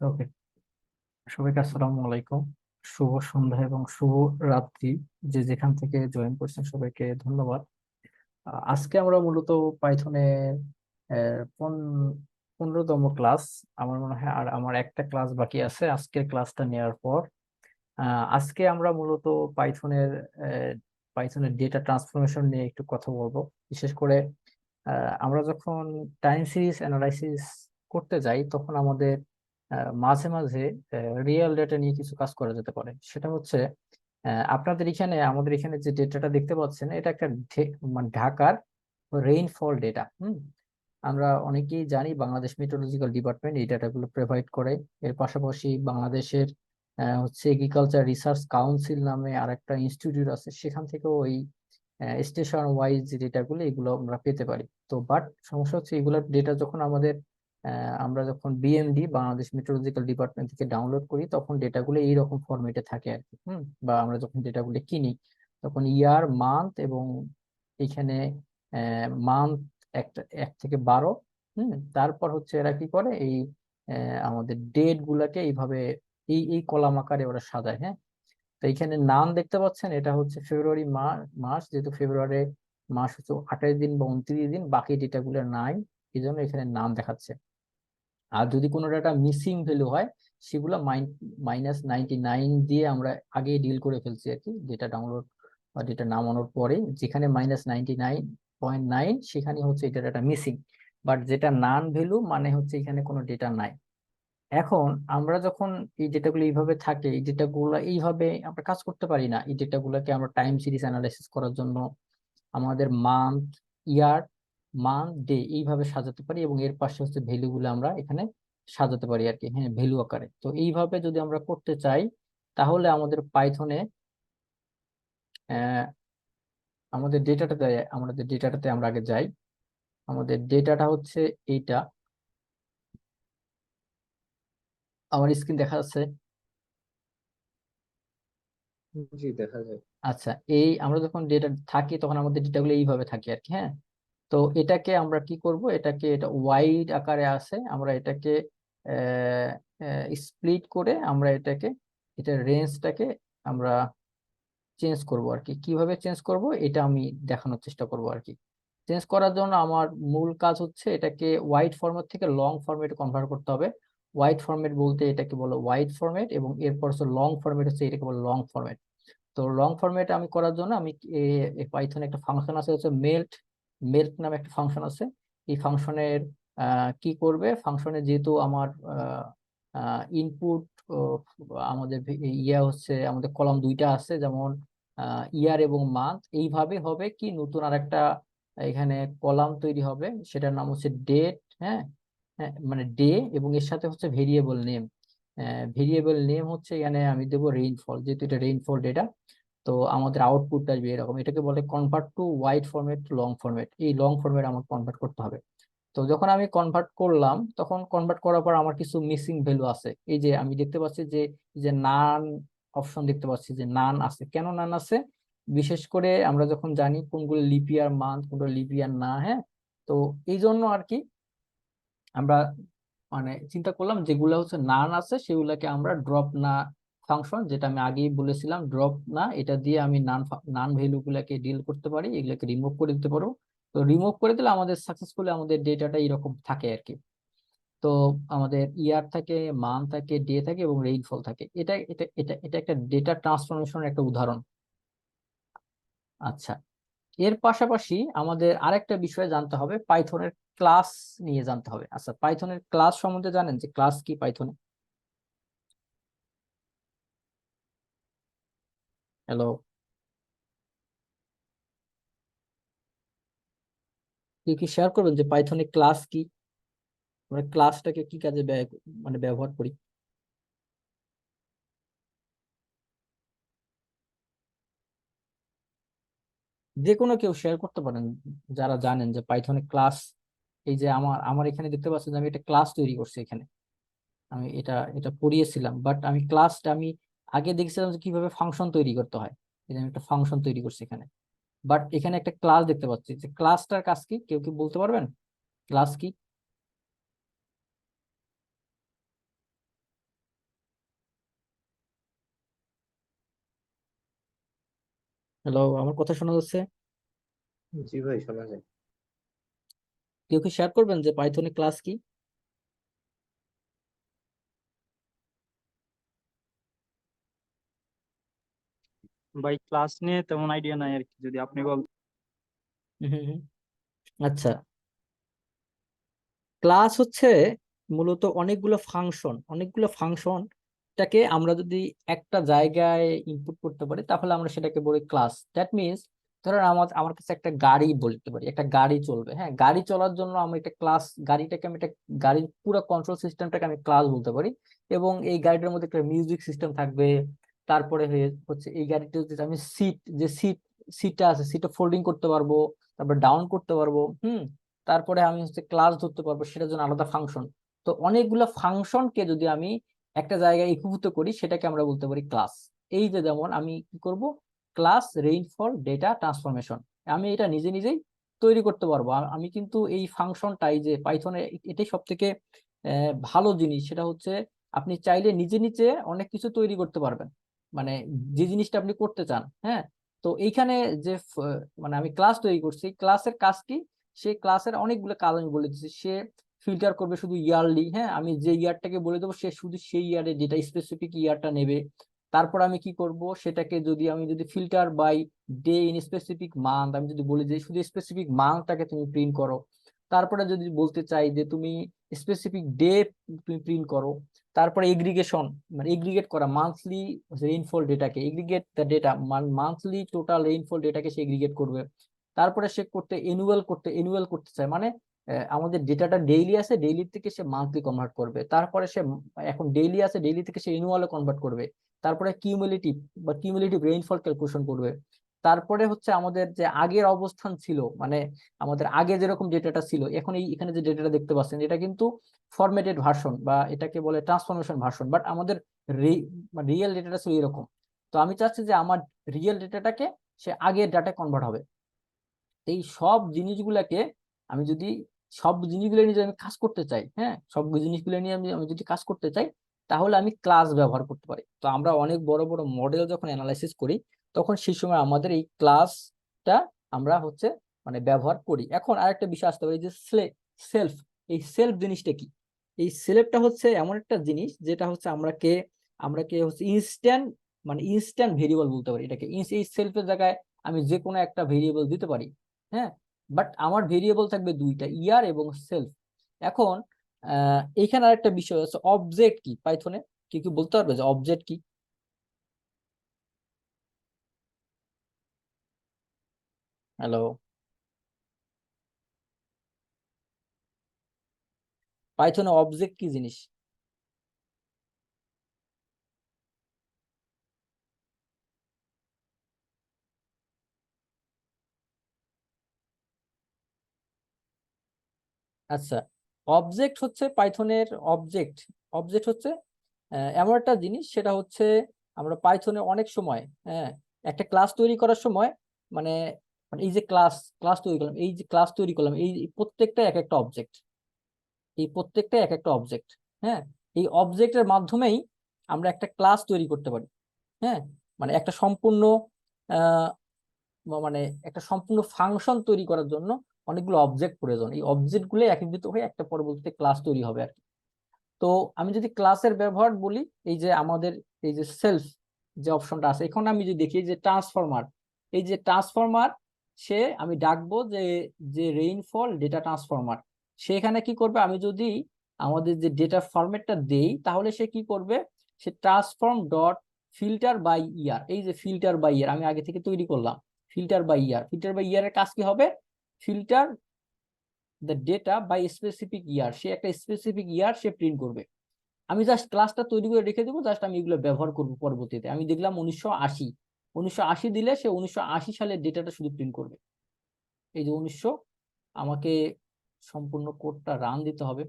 ওকে। সবাইকে আসসালামু আলাইকুম। শুভ সন্ধ্যা এবং শুভ রাত্রি যে যেখান থেকে জয়েন করছেন সবাইকে ধন্যবাদ। আজকে আমরা মূলত পাইথনের পনেরোতম ক্লাস আমার মনে হয় আর আমার একটা ক্লাস বাকি আছে, আজকের ক্লাসটা নেওয়ার পর। আজকে আমরা মূলত পাইথনের পাইথনের ডেটা ট্রান্সফরমেশন নিয়ে একটু কথা বলব। বিশেষ করে আমরা যখন টাইম সিরিজ অ্যানালাইসিস করতে যাই, তখন আমাদের মাঝে মাঝে রিয়েল ডেটা নিয়ে কিছু কাজ করা যেতে পারে। সেটা হচ্ছে আপনাদের এখানে, আমাদের এখানে যে ডেটাটা দেখতে পাচ্ছেন, এটা একটা মানে ঢাকার রেইনফল ডেটা হুম? আমরা অনেকেই জানি বাংলাদেশ মেট্রোলজিক্যাল ডিপার্টমেন্ট এই ডাটাগুলো প্রোভাইড করে। এর পাশাপাশি বাংলাদেশের হচ্ছে এগ্রিকালচার রিসার্চ কাউন্সিল নামে আরেকটা ইনস্টিটিউট আছে। সেখান থেকেও ওই স্টেশন ওয়াইজ যে ডেটাগুলো এগুলো আমরা পেতে পারি। তো বাট সমস্যা হচ্ছে, এগুলোর ডেটা যখন আমাদের আমরা যখন বিএমডি বাংলাদেশ মেট্রোলজিক্যাল ডিপার্টমেন্ট থেকে ডাউনলোড করি, তখন ডেটাগুলো এইরকম ফরম্যাটে থাকে আর কি, হুম? বা আমরা যখন ডেটাগুলো কিনি, তখন ইয়ার মান্থ এবং এখানে মান্থ একটা, এক থেকে বারো, হুম? তারপর হচ্ছে এরা কি করে? এই আমাদের ডেট গুলাকে এইভাবে, এই এই কলাম আকারে ওরা সাজায় হ্যাঁ? তো এইখানে নাম দেখতে পাচ্ছেন, এটা হচ্ছে ফেব্রুয়ারি মাস, যেহেতু ফেব্রুয়ারি মাস হচ্ছে আঠাশ দিন বা উনত্রিশ দিন, বাকি ডেটাগুলো নাই এই জন্য এখানে নাম দেখাচ্ছে। আর যদি কোনো ডাটা মিসিং ভ্যালু হয়, সেগুলো মাইনাস নাইনটি নাইন দিয়ে আমরা আগেই ডিল করে ফেলছি আর কি ডেটা ডাউনলোড বা ডেটা নামানোর পরে যেখানে minus ninety nine point nine সেখানে হচ্ছে এটা ডাটা মিসিং বাট যেটা নান ভ্যালু মানে হচ্ছে এখানে কোনো ডেটা নাই। এখন আমরা যখন এই ডেটাগুলো এইভাবে থাকে, এই ডেটাগুলো এইভাবে আমরা কাজ করতে পারি না। এই ডেটাগুলোকে আমরা টাইম সিরিজ অ্যানালাইসিস করার জন্য আমাদের মান্থ ইয়ার মান্থ ডে এইভাবে সাজাতে পারি এবং এর পাশে হচ্ছে ভ্যালু গুলো আমরা এখানে সাজাতে পারি আর কি হ্যাঁ ভ্যালু আকারে। তো এইভাবে যদি আমরা করতে চাই তাহলে আমাদের পাইথনে আমাদের ডেটাটাতে আমাদের ডেটাটাতে আমরা আগে যাই। আমাদের ডেটাটা হচ্ছে এইটা। আমার স্ক্রিন দেখা যাচ্ছে? জি দেখা যায়। আচ্ছা এই আমরা যখন ডেটা থাকি তখন আমাদের ডেটাগুলো এইভাবে থাকে আর কি হ্যাঁ? তো এটাকে আমরা কি করব? এটাকে এটা ওয়াইড আকারে আছে আমরা এটাকে স্প্লিট করে আমরা এটাকে এটা রেঞ্জটাকে আমরা চেঞ্জ করব আর কি কীভাবে চেঞ্জ করব? এটা আমি দেখানোর চেষ্টা করব আর কি চেঞ্জ করার জন্য আমার মূল কাজ হচ্ছে এটাকে ওয়াইড ফরম্যাট থেকে লং ফরম্যাটে কনভার্ট করতে হবে। ওয়াইড ফরম্যাট বলতে এটাকে বলো ওয়াইড ফরম্যাট এবং এরপর হচ্ছে লং ফরম্যাট হচ্ছে এটাকে বলো লং ফরম্যাট তো লং ফরম্যাট আমি করার জন্য আমি পাইথনে একটা ফাংশন আছে, হচ্ছে মেল্ট মেল্ট নামে একটা ফাংশন আছে। এই ফাংশনের কি করবে? ফাংশনে যেহেতু আমার ইনপুট আমাদের ইয়া হচ্ছে, আমাদের কলাম দুইটা আছে, যেমন ইয়ার এবং মান্থ এইভাবে হবে কি নতুন আর একটা এখানে কলাম তৈরি হবে, সেটার নাম হচ্ছে ডেট হ্যাঁ? হ্যাঁ মানে ডে এবং এর সাথে হচ্ছে ভেরিয়েবল নেম ভেরিয়েবল নেম হচ্ছে এখানে আমি দেবো রেইনফল যেহেতু এটা রেইনফল ডেটা তো আমাদের আউটপুট আসবে এরকম। এটাকে বলে convert to wide to long format এই লং ফরম্যাট আমাকে কনভার্ট করতে হবে। তো যখন আমি কনভার্ট করলাম, তখন কনভার্ট করার পর আমার কিছু মিসিং ভ্যালু আছে। এই যে আমি দেখতে পাচ্ছি যে যে নান অপশন দেখতে পাচ্ছি যে নান আছে। কেন নান আছে? বিশেষ করে আমরা যখন জানি কোনগুলো লিপিয়ার মান্থ কোনগুলো লিপিয়ার না হ্যাঁ? তো এই জন্য আর কি আমরা মানে চিন্তা করলাম যেগুলো হচ্ছে নান আছে, সেগুলোকে আমরা ড্রপ না ফাংশন যেটা আমি আগেই বলেছিলাম ড্রপ না, এটা দিয়ে আমি নান নান ভ্যালু গুলাকে ডিল করতে পারি, এগুলোকে রিমুভ করে দিতে পারব তো রিমুভ করে দিলে আমাদের সাকসেসফুলি আমাদের ডেটাটা এরকম থাকে আর কি। তো আমাদের ইয়ার থাকে মান থাকে ডে থাকে এবং রেইনফল থাকে। এটা এটা এটা এটা একটা ডেটা ট্রান্সফরমেশনের একটা উদাহরণ। আচ্ছা এর পাশাপাশি আমাদের আরেকটা বিষয় জানতে হবে পাইথনের ক্লাস নিয়ে জানতে হবে। আচ্ছা পাইথনের ক্লাস সম্বন্ধে জানেন যে ক্লাস কি পাইথনে হ্যালো। কি কি শেয়ার করবেন যে পাইথনে ক্লাস কি? আমরা ক্লাসটাকে কি কাজে মানে ব্যবহার করি? যে কোনো কেউ শেয়ার করতে পারেন, যারা জানেন যে পাইথনে ক্লাস এই যে আমার আমার এখানে দেখতে পাচ্ছেন যে আমি একটা ক্লাস তৈরি করছি এখানে। আমি এটা এটা পড়িয়েছিলাম বাট আমি ক্লাসটা আমি আগে দেখছিলাম যে কীভাবে ফাংশন তৈরি করতে হয়। এই আমি একটা ফাংশন তৈরি করছি এখানে। বাট এখানে একটা ক্লাস দেখতে পাচ্ছি। যে ক্লাসটার কাজ কি? কেউ কি বলতে পারবেন? ক্লাস কি? হ্যালো আমার কথা শোনা যাচ্ছে? জি ভাই শোনা যায়। কেউ কি শেয়ার করবেন যে পাইথনে ক্লাস কি? ভাই ক্লাস নিয়ে তেমন আইডিয়া নাই আর কি যদি আপনি বল। আচ্ছা ক্লাস হচ্ছে মূলত অনেকগুলো ফাংশন অনেকগুলো ফাংশনটাকে আমরা যদি একটা জায়গায় ইনপুট করতে পারি, তাহলে আমরা সেটাকে বলি ক্লাস দ্যাট মিনস ধরেন আমার আমার কাছে একটা গাড়ি বলতে পারি, একটা গাড়ি চলবে হ্যাঁ গাড়ি চলার জন্য আমি একটা ক্লাস গাড়িটাকে আমি একটা, গাড়ির পুরো কন্ট্রোল সিস্টেমটাকে আমি ক্লাস বলতে পারি, এবং এই গাড়িটার মধ্যে একটা মিউজিক সিস্টেম থাকবে তারপরে হচ্ছে এই গাড়িটা হচ্ছে আমি সিট যে সিট সিটটা আছে সিটটা ফোল্ডিং করতে পারব, তারপর ডাউন করতে পারব, হুম, তারপরে আমি হচ্ছে ক্লাস ধরতে পারব, সেটার জন্য আলাদা ফাংশন তো অনেকগুলো ফাংশনকে যদি আমি একটা জায়গায় একীভূত করি, সেটাকে আমরা বলতে পারি ক্লাস এই যে যেমন আমি কি করব? ক্লাস রেইনফল ডেটা ট্রান্সফরমেশন আমি এটা নিজে নিজেই তৈরি করতে পারব। আমি কিন্তু এই ফাংশনটাই যে পাইথনে এটাই সব থেকে ভালো জিনিস, সেটা হচ্ছে আপনি চাইলে নিজে নিজে অনেক কিছু তৈরি করতে পারবেন। মানে যে জিনিসটা আপনি করতে চান হ্যাঁ? তো এইখানে যে মানে আমি ক্লাস তৈরি করছি ক্লাসের কাজ কি? সে ক্লাসের অনেকগুলো কাজ আমি বলে দিচ্ছি। সে ফিল্টার করবে শুধু ইয়ারলি হ্যাঁ? আমি যে ইয়ারটাকে বলে দেবো, সে শুধু সেই ইয়ারে যেটা স্পেসিফিক ইয়ারটা নেবে। তারপর আমি কি করব? সেটাকে যদি আমি যদি filter by day in specific month আমি যদি বলি যে শুধু স্পেসিফিক মান্থটাকে তুমি প্রিন্ট করো। তারপরে যদি বলতে চাই যে তুমি স্পেসিফিক ডে তুমি প্রিন্ট করো, তারপরে এগ্রিগেশন মানে এগ্রিগেট করা monthly rainfall ডেটাকে aggregate the data monthly total rainfall ডেটাকে সে এগ্রিগেট করবে। তারপরে সে করতে এনুয়াল করতে এনুয়াল করতে চায় মানে আমাদের ডেটাটা ডেইলি আছে ডেইলি থেকে সে মান্থলি কনভার্ট করবে। তারপরে সে এখন ডেইলি আছে ডেইলি থেকে সে এনুয়ালে কনভার্ট করবে। তারপরে কিউমুলেটিভ বা কিউমুলেটিভ রেইনফল ক্যালকুলেশন করবে। তারপরে হচ্ছে আমাদের যে আগের অবস্থান ছিল মানে আমাদের আগে যেরকম ডেটাটা ছিল, এখন এই এখানে যে ডেটাটা দেখতে পাচ্ছেন, এটা কিন্তু ফরম্যাটেড ভার্সন বা এটাকে বলে ট্রান্সফরমেশন ভার্সন বাট আমাদের রিয়েল ডেটাটা ছিল এরকম। তো আমি চাচ্ছি যে আমার রিয়েল ডেটাটাকে সে আগের ডাটা কনভার্ট হবে। এই সব জিনিসগুলোকে আমি যদি, সব জিনিসগুলো নিয়ে যদি আমি কাজ করতে চাই হ্যাঁ সব জিনিসগুলো নিয়ে আমি আমি যদি কাজ করতে চাই, তাহলে আমি ক্লাস ব্যবহার করতে পারি। তো আমরা অনেক বড় বড় মডেল যখন অ্যানালাইসিস করি তখন সেই সময় আমাদের এই ক্লাসটা আমরা হচ্ছে মানে ব্যবহার করি। এখন আরেকটা বিষয় আসতে পারে যে সেলফ এই সেলফ জিনিসটা কি? এই সেলফটা হচ্ছে এমন একটা জিনিস যেটা হচ্ছে আমরা কে আমরা কে হচ্ছে ইনস্ট্যান্ট মানে ইনস্ট্যান্ট ভেরিয়েবল বলতে পারি এটাকে। এই সেলফের জায়গায় আমি যে কোনো একটা ভেরিয়েবল দিতে পারি হ্যাঁ? বাট আমার ভেরিয়েবল থাকবে দুইটা, ইয়ার এবং সেলফ এখন এইখানে আরেকটা বিষয় আছে অবজেক্ট কি? পাইথনে? কি কি বলতে পারবে যে অবজেক্ট কি? হ্যালো। পাইথনে অবজেক্ট কি জিনিস? আচ্ছা অবজেক্ট হচ্ছে পাইথনের অবজেক্ট অবজেক্ট হচ্ছে এমন একটা জিনিস, সেটা হচ্ছে আমরা পাইথনে অনেক সময় হ্যাঁ একটা ক্লাস তৈরি করার সময় মানে মানে এই যে ক্লাস ক্লাস তৈরি করলাম, এই যে ক্লাস তৈরি করলাম, এই প্রত্যেকটা এক একটা অবজেক্ট এই প্রত্যেকটা এক একটা অবজেক্ট হ্যাঁ? এই অবজেক্টের মাধ্যমেই আমরা একটা ক্লাস তৈরি করতে পারি হ্যাঁ? মানে একটা সম্পূর্ণ মানে একটা সম্পূর্ণ ফাংশন তৈরি করার জন্য অনেকগুলো অবজেক্ট প্রয়োজন। এই অবজেক্টগুলো একীভূত হয়ে একটা পরবর্তীতে ক্লাস তৈরি হবে আর কি। তো আমি যদি ক্লাসের ব্যবহার বলি, এই যে আমাদের, এই যে সেলফ যে অপশনটা আছে, এখন আমি যদি দেখি যে ট্রান্সফরমার এই যে ট্রান্সফরমার সে আমি ডাকবো যে যে রেইনফল ডেটা ট্রান্সফরমার সে এখানে কি করবে? আমি যদি আমাদের যে ডেটা ফরম্যাটটা দেই, তাহলে সে কি করবে? সে transform dot filter by year এই যে ফিল্টার বাই ইয়ার আমি আগে থেকে তৈরি করলাম filter by year filter by ইয়ারের কাজ কি হবে? Filter the data by specific year সে একটা স্পেসিফিক ইয়ার সে প্রিন্ট করবে। আমি জাস্ট ক্লাসটা তৈরি করে রেখে দেবো জাস্ট আমি এগুলো ব্যবহার করব পরবর্তীতে। আমি দেখলাম উনিশশো আশি উনিশশো আশি দিলে সে উনিশশো আশি সালের ডেটাটা শুধু প্রিন্ট করবে। এই যে উনিশশো, আমাকে সম্পূর্ণ কোডটা রান দিতে হবে।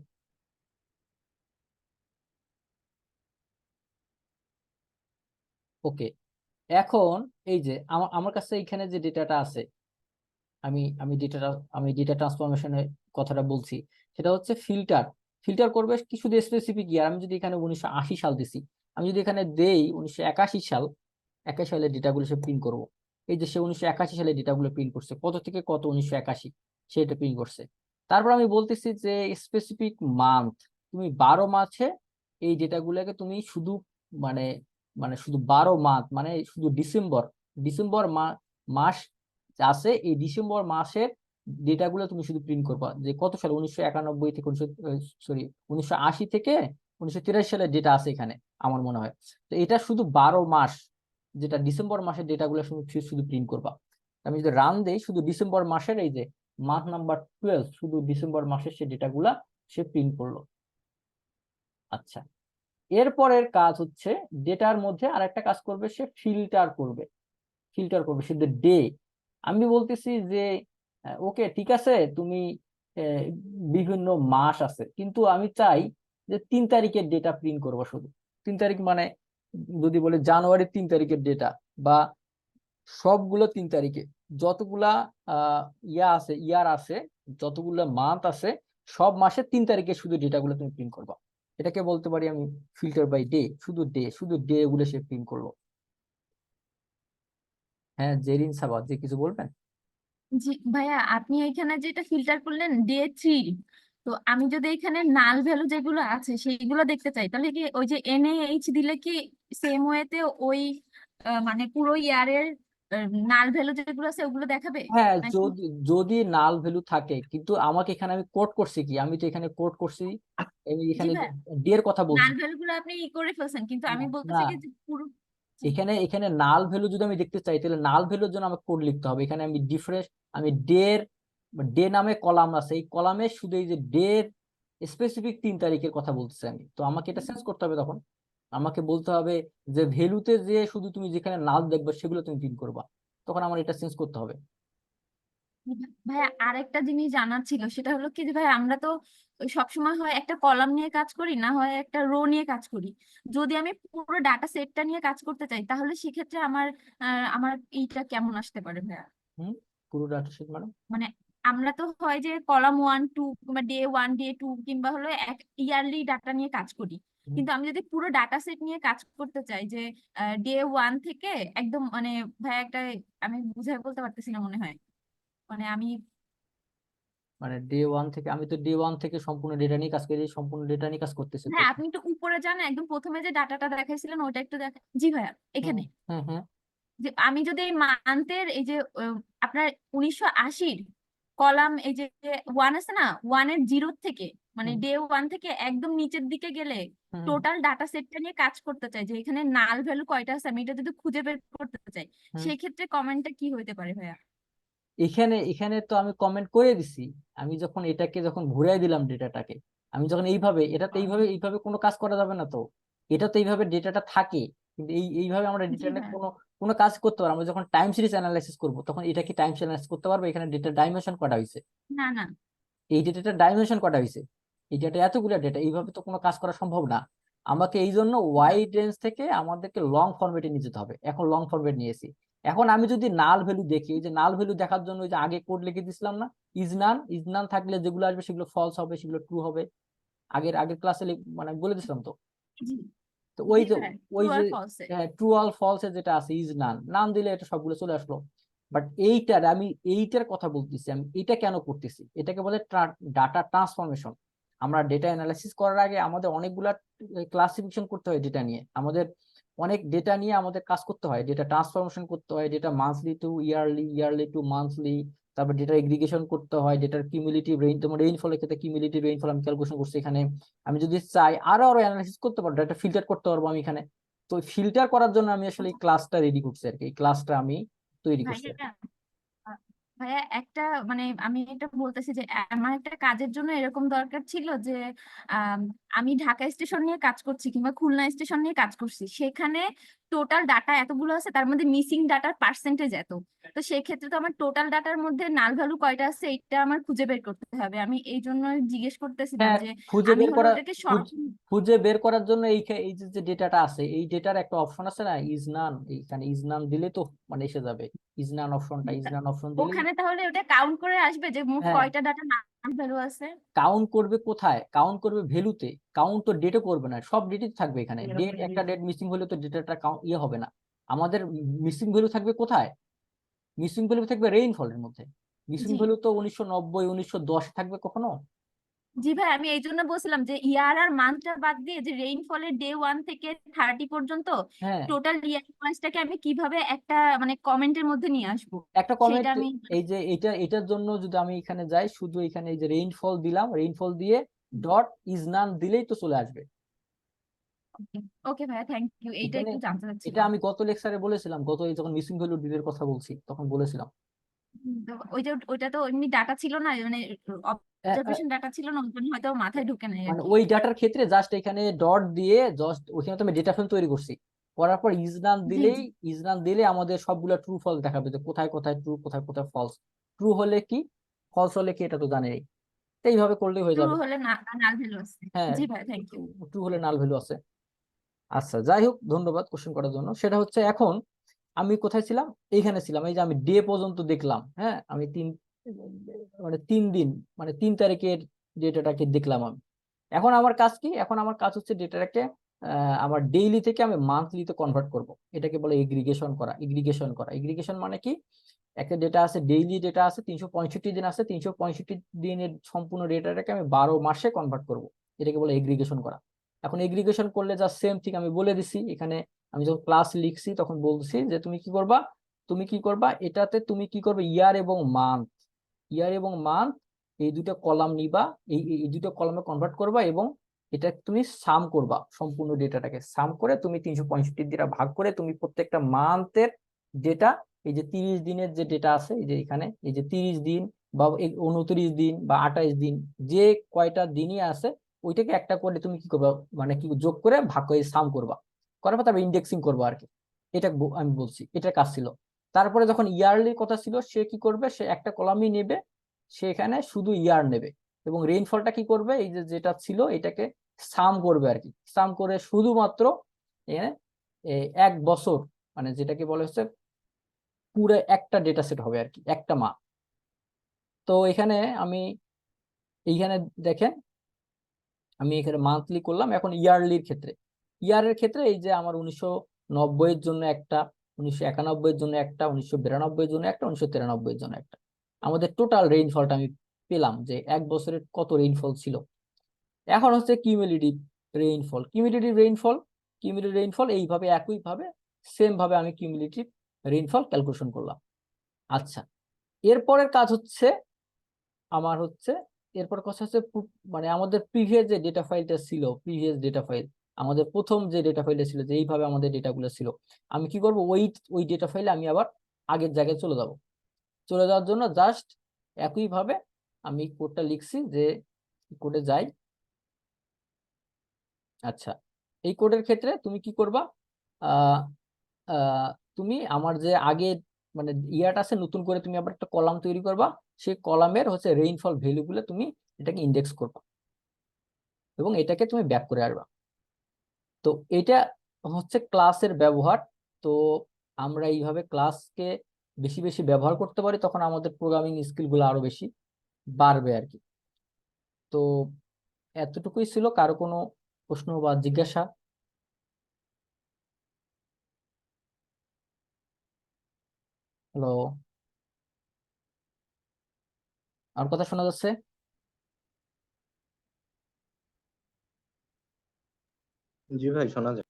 ওকে এখন এই যে আমার কাছে এখানে যে ডেটাটা আছে, আমি আমি ডেটাটা আমি ডেটা ট্রান্সফরমেশনের কথাটা বলছি, সেটা হচ্ছে ফিল্টার ফিল্টার করবে কি শুধু স্পেসিফিক ইয়ার আমি যদি এখানে উনিশশো আশি সাল দিছি, আমি যদি এখানে দেই উনিশশো একাশি সাল একাশি সালের ডেটাগুলো সে প্রিন্ট করব। এই যে সে উনিশশো একাশি সালে ডেটাগুলো প্রিন্ট করছে, কত থেকে কত উনিশশো একাশি সেটা প্রিন্ট করছে। তারপর আমি বলতেছি যে স্পেসিফিক মান্থ তুমি বারো মাসে এই ডেটাগুলোকে তুমি শুধু মানে মানে শুধু বারো মাস মানে শুধু ডিসেম্বর ডিসেম্বর মাস আছে, এই ডিসেম্বর মাসের ডেটাগুলো তুমি শুধু প্রিন্ট করবা। যে কত সালে, উনিশশো একানব্বই থেকে উনিশশো সরি উনিশশো আশি থেকে উনিশশো তিরাশি সালের ডেটা আছে এখানে, আমার মনে হয়। তো এটা শুধু বারো মাস যেটা ডিসেম্বর মাসের ডেটাগুলো শুধু শুধু প্রিন্ট করবা। আমি যদি রান দেই, শুধু ডিসেম্বর মাসের এই যে মান্থ নাম্বার টুয়েলভ শুধু ডিসেম্বর মাসের সে ডেটাগুলা সে প্রিন্ট করল। আচ্ছা এরপরের কাজ হচ্ছে ডেটার মধ্যে আর একটা কাজ করবে, সে ফিল্টার করবে। ফিল্টার করবে, সে ডে আমি বলতেছি যে ওকে ঠিক আছে, তুমি বিভিন্ন মাস আছে, কিন্তু আমি চাই যে তিন তারিখের ডেটা প্রিন্ট করব শুধু। তিন তারিখ মানে যদি বলে জানুয়ারির তিন তারিখের ডেটা বা সবগুলো তিন তারিখে, যতগুলা ইয়া আছে ইয়ার আছে, যতগুলো মান্থ আছে, সব মাসে তিন তারিখে শুধু ডেটাগুলো তুমি প্রিন্ট করবা। এটাকে বলতে পারি আমি ফিল্টার বাই ডে শুধু ডে শুধু ডে গুলো সে প্রিন্ট করল। হ্যাঁ জেরিন সাবাদ যে কিছু বলবেন? জি, ভাইয়া, আপনি এখানে যেটা ফিল্টার করলেন ডে থ্রি তো আমি যদি এখানে নাল ভ্যালু যেগুলো আছে সেইগুলো দেখতে চাই তাহলে কি ওই যে এন এইচ দিলে কি সেম ওয়েতে ওই মানে পুরো ইয়ারের নাল ভ্যালু যেগুলো আছে ওগুলো দেখাবে? হ্যাঁ যদি যদি নাল ভ্যালু থাকে কিন্তু আমাকে এখানে আমি কোড করছি কি? আমি তো এখানে কোট করছি আমি এখানে ভাইয়া ডে এর কথা বলছি। নাল ভ্যালু গুলো আপনি ই করে ফেলছেন কিন্তু আমি বলতেছি কি যে পুরো এখানে এখানে নাল ভ্যালু যদি আমি দেখতে চাই তাহলে নাল ভ্যালুর জন্য আমাকে কোড লিখতে হবে। এখানে আমি ডিফারেন্স আমি ডে এর ডে নামে কলাম আছে। এই কলামে শুধু এই যে ডে স্পেসিফিক তিন তারিখের কথা বলতেছি আমি। তো আমাকে এটা চেঞ্জ করতে হবে তখন। আমাকে বলতে হবে যে ভ্যালুতে যে শুধু তুমি যেখানে নাল দেখবে সেগুলো তুমি প্রিন্ট করবা। তখন আমার এটা চেঞ্জ করতে হবে। ভাইয়া আরেকটা জিনিস জানার ছিল সেটা হলো কি যে ভাই আমরা তো সবসময় হয় একটা কলাম নিয়ে কাজ করি না হয় একটা রো নিয়ে কাজ করি। যদি আমি পুরো ডাটা সেটটা নিয়ে কাজ করতে চাই তাহলে সেক্ষেত্রে আমার আমার এইটা কেমন আসতে পারে ভাইয়া? হুম পুরো ডাটা শিট মানে? মানে আমরা তো হয় যে কলাম ওয়ান টু কিংবা ডে ওয়ান ডে টু কিংবা হলো এক ইয়ারলি ডাটা নিয়ে কাজ করি। কিন্তু আমি যদি পুরো ডাটা সেট নিয়ে কাজ করতে চাই যে ডে ওয়ান থেকে একদম মানে ভাইয়া একটা আমি বুঝাই বলতে পারতেছি না মনে হয়। মানে আমি মানে ডে ওয়ান থেকে আমি তো ডে ওয়ান থেকে সম্পূর্ণ ডেটা নিয়ে কাজ করি সম্পূর্ণ ডেটা নিয়ে কাজ করতেছি হ্যাঁ আপনি একটু উপরে যান একদম প্রথমে যে ডাটাটা দেখাইছিলেন ওটা একটু দেখা জি ভাইয়া এখানে। হ্যাঁ হ্যাঁ যে আমি যদি এই মান্থের এই যে আপনার উনিশশো আশির কলাম এই যে ওয়ান আছে না ওয়ানের জিরো থেকে মানে ডে ওয়ান থেকে একদম নিচের দিকে গেলে টোটাল ডাটা সেটটা নিয়ে কাজ করতে চাই যে এখানে নাল ভ্যালু কয়টা আছে আমি এটা যদি খুঁজে বের করতে চাই হুম। সেই ক্ষেত্রে কমেন্টটা কি হইতে পারে ভাইয়া? এখানে এখানে তো আমি কমেন্ট করে দিছি আমি যখন এটাকে যখন ঘুরাই দিলাম ডেটাটাকে আমি যখন এইভাবে এটা তো এইভাবে এইভাবে কোনো কাজ করা যাবে না তো এটা তো এইভাবে ডেটাটা থাকে কিন্তু এই এইভাবে আমরা ডেটাটা কোনো কোনো কাজ করতে পারব আমরা যখন টাইম সিরিজ অ্যানালাইসিস করব তখন এটা কি টাইম সিরিজ অ্যানালাইসিস করতে পারব? এখানে ডেটা ডাইমেনশন কটা হয়েছে না না। এই ডেটাটা ডাইমেনশন কটা হয়েছে এই ডেটা এতগুলো ডেটা এইভাবে তো কোনো কাজ করা সম্ভব না। আমাকে এই জন্য ওয়াইড রেঞ্জ থেকে আমাদেরকে লং ফরম্যাটে নিয়ে যেতে হবে। এখন লং ফরম্যাট নিয়েছি এখন আমি যদি নাল ভ্যালু দেখি যে নাল ভ্যালু দেখার জন্য ওই যে আগে কোড লিখে দিছিলাম না? ইজ নান ইজ নান থাকলে যেগুলো আসবে সেগুলো ফলস হবে সেগুলো ট্রু হবে। আগের আগের ক্লাসে মানে বলে দিছিলাম তো? তো ওই যে ওই যে ট্রু অল ফলসে যেটা আছে ইজ নান নাম দিলে এটা সবগুলো চলে আসলো। বাট এইটার আমি এইটার কথা বলতেছি আমি এটা কেন করতেছি? এটাকে বলে ডাটা ট্রান্সফরমেশন আমরা ডেটা অ্যানালাইসিস করার আগে আমাদের অনেকগুলা ক্লাসিফিকেশন করতে হয় ডেটা নিয়ে। আমাদের অনেক ডেটা নিয়ে আমাদের কাজ করতে হয়। ডেটা ট্রান্সফরমেশন করতে হয়। Data monthly to yearly yearly to monthly তারপর ডেটা এগ্রিগেশন করতে হয় ডেটার কিউমুলেটিভ রেইন তোমার রেইনফলের ক্ষেত্রে কিউমুলেটিভ রেইনফল আমি ক্যালকুলেশন করছি এখানে। আমি যদি চাই আরও আরও অ্যানালাইসিস করতে পারব ডেটা ফিল্টার করতে পারব আমি এখানে। তো ফিল্টার করার জন্য আমি আসলে এই ক্লাসটা রেডি করছি আর কি এই ক্লাসটা আমি তৈরি করছি আর ভাইয়া একটা মানে আমি এটা বলতেছি যে আমার একটা কাজের জন্য এরকম দরকার ছিল যে আমি ঢাকা স্টেশন নিয়ে কাজ করছি কিংবা খুলনা স্টেশন নিয়ে কাজ করছি। সেখানে টোটাল ডাটা এতগুলো আছে তার মধ্যে মিসিং ডাটার পার্সেন্টেজ এত। তো সেই ক্ষেত্রে তো আমার টোটাল ডাটার মধ্যে নাল ভ্যালু কয়টা আছে এটা আমার খুঁজে বের করতে হবে। আমি এই জন্য জিজ্ঞেস করতেছিলাম হ্যাঁ যে খুঁজে আমি বের হলো করা ওটাকে শর্ট খুঁজ- বের করার জন্য এই খে- এই যে ডেটাটা আছে এই ডেটার একটা অপশন আছে না ইজ নান এইখানে ইজ নান দিলে তো মানে এসে যাবে। ইজ নান অপশনটা ইজ নান অপশন দিলে ওখানে তাহলে ওটা কাউন্ট করে আসবে যে মোট হ্যাঁ। কয়টা ডাটা ভ্যালু আছে। কাউন্ট করবে কোথায়? কাউন্ট করবে ভ্যালুতে। কাউন্ট তো ডেটে করবে না সব ডেটে থাকবে এখানে। ডেট একটা ডেট মিসিং হলে তো ডেটাটা ইয়ে হবে না। আমাদের মিসিং ভ্যালু থাকবে কোথায়? মিসিং ভ্যালু থাকবে রেইনফলের মধ্যে। মিসিং। ভ্যালু তো উনিশশো নব্বই উনিশশো দশ থাকবে কখনো? জি ভাই আমি এই জন্য বলছিলাম যে ইয়ার আর মান্থটা বাদ দিয়ে যে রেইনফলের ডে ওয়ান থেকে থার্টি পর্যন্ত হ্যাঁ। টোটাল ইয়ার ওয়াইজটাকে আমি কীভাবে একটা মানে কমেন্টের মধ্যে নিয়ে আসব? একটা কমেন্ট সেটা আমি এই যে এটা এটার জন্য যদি আমি এখানে যাই শুধু এখানে এই যে রেইনফল দিলাম রেইনফল দিয়ে ডট ইজ নান দিলেই তো চলে আসবে। ওকে ভাইয়া থ্যাংক ইউ এইটা এখানে একটু জানতে এটা চাচ্ছিলাম আমি গত লেকচারে বলেছিলাম গত এই যখন মিসিং ভ্যালু ডিলের কথা বলছি তখন বলেছিলাম। ওইটা তো এমনি ডাটা ছিল না মানে অবজারভেশন ডাটা ছিল না ওই হয়তো মাথায় ঢুকে নাই মানে ওই ডাটার ক্ষেত্রে জাস্ট এখানে ডট দিয়ে জাস্ট ওইখানে তো আমি ডেটা ফ্রেম তৈরি করছি। করার পর দিলেই দিলে আমাদের সবগুলা ট্রু ফলস দেখাবে যে কোথায় কোথায় ট্রু কোথায় কোথায় ফলস ট্রু হলে কি? ফলস হলে কি এটা তো জানেই। এইভাবে করলেই হয়ে ট্রু যাবে। হলে না নাল ভ্যালু আছে। হ্যাঁ জি ভাই থ্যাংক ইউ ট্রু হলে নাল ভ্যালু আছে। আচ্ছা যাই হোক ধন্যবাদ কোশ্চেন করার জন্য। সেটা হচ্ছে এখন আমি কোথায় ছিলাম? এইখানে ছিলাম। এই যে আমি ডে পর্যন্ত দেখলাম হ্যাঁ? আমি তিন মানে তিন দিন মানে তিন তারিখের ডেটাটাকে দেখলাম আমি। এখন আমার কাজ কি? এখন আমার কাজ হচ্ছে ডেটাটাকে আমার ডেইলি থেকে আমি মান্থলিতে কনভার্ট করব। এটাকে বলে এগ্রিগেশন করা এগ্রিগেশন করা। এগ্রিগেশন মানে কি? একটা ডেটা আছে, ডেইলি ডেটা আছে, তিনশো পঁয়ষট্টি দিন আছে, তিনশো পঁয়ষট্টি দিনের সম্পূর্ণ ডেটাটাকে আমি বারো মাসে কনভার্ট করব। এটাকে বলে এগ্রিগেশন করা। এখন এগ্রিগেশন করলে যা সেম, ঠিক আমি বলে দিছি। এখানে আমি যখন ক্লাস লিখছি, তখন বলছি যে, তুমি কি করবা? তুমি কি করবা? এটাতে তুমি কি করবে? ইয়ার এবং মান্থ ইয়ার এবং মান্থ এই দুটো কলাম নিবা, এই এই দুটো কলামে কনভার্ট করবা এবং এটা তুমি সাম করবা, সম্পূর্ণ ডেটাটাকে সাম করে তুমি তিনশো পঁয়ষট্টি দ্বারা ভাগ করে তুমি প্রত্যেকটা মান্থের ডেটা এই যে তিরিশ দিনের যে ডেটা আছে, এই যে এখানে, এই যে তিরিশ দিন বা উনত্রিশ দিন বা আঠাইশ দিন, যে কয়টা দিনই আছে, ওইটাকে একটা করে তুমি কি করবা? মানে কি যোগ করে ভাগ করে সাম করবা। করার পর তারপর ইন্ডেক্সিং করব আর কি। এটা আমি বলছি, এটা কাজ ছিল। তারপরে যখন ইয়ারলির কথা ছিল, সে কি করবে? সে একটা কলামই নেবে, সে এখানে শুধু ইয়ার নেবে। এবং রেইনফলটা কি করবে? এই যে যেটা ছিল, এটাকে সাম করবে আর কি। সাম করে শুধুমাত্র এক বছর মানে যেটাকে বলে হচ্ছে পুরো একটা ডেটা সেট হবে আর কি, একটা মা তো এখানে আমি, এইখানে দেখেন, আমি এখানে মান্থলি করলাম, এখন ইয়ারলির ক্ষেত্রে। ইয়ারের ক্ষেত্রে এই যে আমার উনিশশো নব্বই এর জন্য একটা, উনিশশো একানব্বই এর জন্য একটা, উনিশশো বিরানব্বই এর জন্য একটা, উনিশশো তিরানব্বই এর জন্য একটা। আমাদের টোটাল রেইনফলটা আমি পেলাম যে এক বছরের কত রেইনফল ছিল। এখন হচ্ছে cumulative rainfall cumulative rainfall cumulative rainfall এইভাবে একইভাবে সেম ভাবে আমি কিউমিলিটিভ রেইনফল ক্যালকুলেশন করলাম। আচ্ছা এরপরের কাজ হচ্ছে আমার হচ্ছে, এরপর কথা হচ্ছে মানে আমাদের প্রিভিয়াস যে ডেটা ফাইলটা ছিল প্রিভিয়াস ডেটা ফাইল আমাদের প্রথম যে ডেটা ফাইলটা ছিল, যে এইভাবে আমাদের ডেটাগুলো ছিল, আমি কি করব? ওই ওই ডেটা ফাইলে আমি আবার আগের জায়গায় চলে যাব। চলে যাওয়ার জন্য জাস্ট একইভাবে আমি কোডটা লিখছি যে কোডে যাই। আচ্ছা এই কোডের ক্ষেত্রে তুমি কি করবা? তুমি আমার যে আগে মানে ইয়াটা আছে, নতুন করে তুমি আবার একটা কলাম তৈরি করবা। সেই কলামের হচ্ছে রেইনফল ভ্যালুগুলো তুমি এটাকে ইন্ডেক্স করবা। এবং এটাকে তুমি ব্যাক করে আসবা তো এটা হচ্ছে ক্লাসের ব্যবহার। তো আমরা এইভাবে ক্লাসকে বেশি বেশি ব্যবহার করতে পারি, তখন আমাদের প্রোগ্রামিং স্কিলগুলো আরও বেশি বাড়বে আর কি তো এতটুকুই ছিল, কারও কোনো প্রশ্ন বা জিজ্ঞাসা? হ্যালো আর কথা শোনা যাচ্ছে? জি ভাই, শোনা যায়।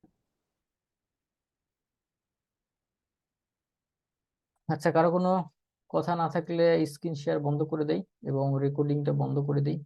আচ্ছা কারও কোনো কথা না থাকলে স্ক্রিন শেয়ার বন্ধ করে দেই এবং রেকর্ডিংটা বন্ধ করে দেই।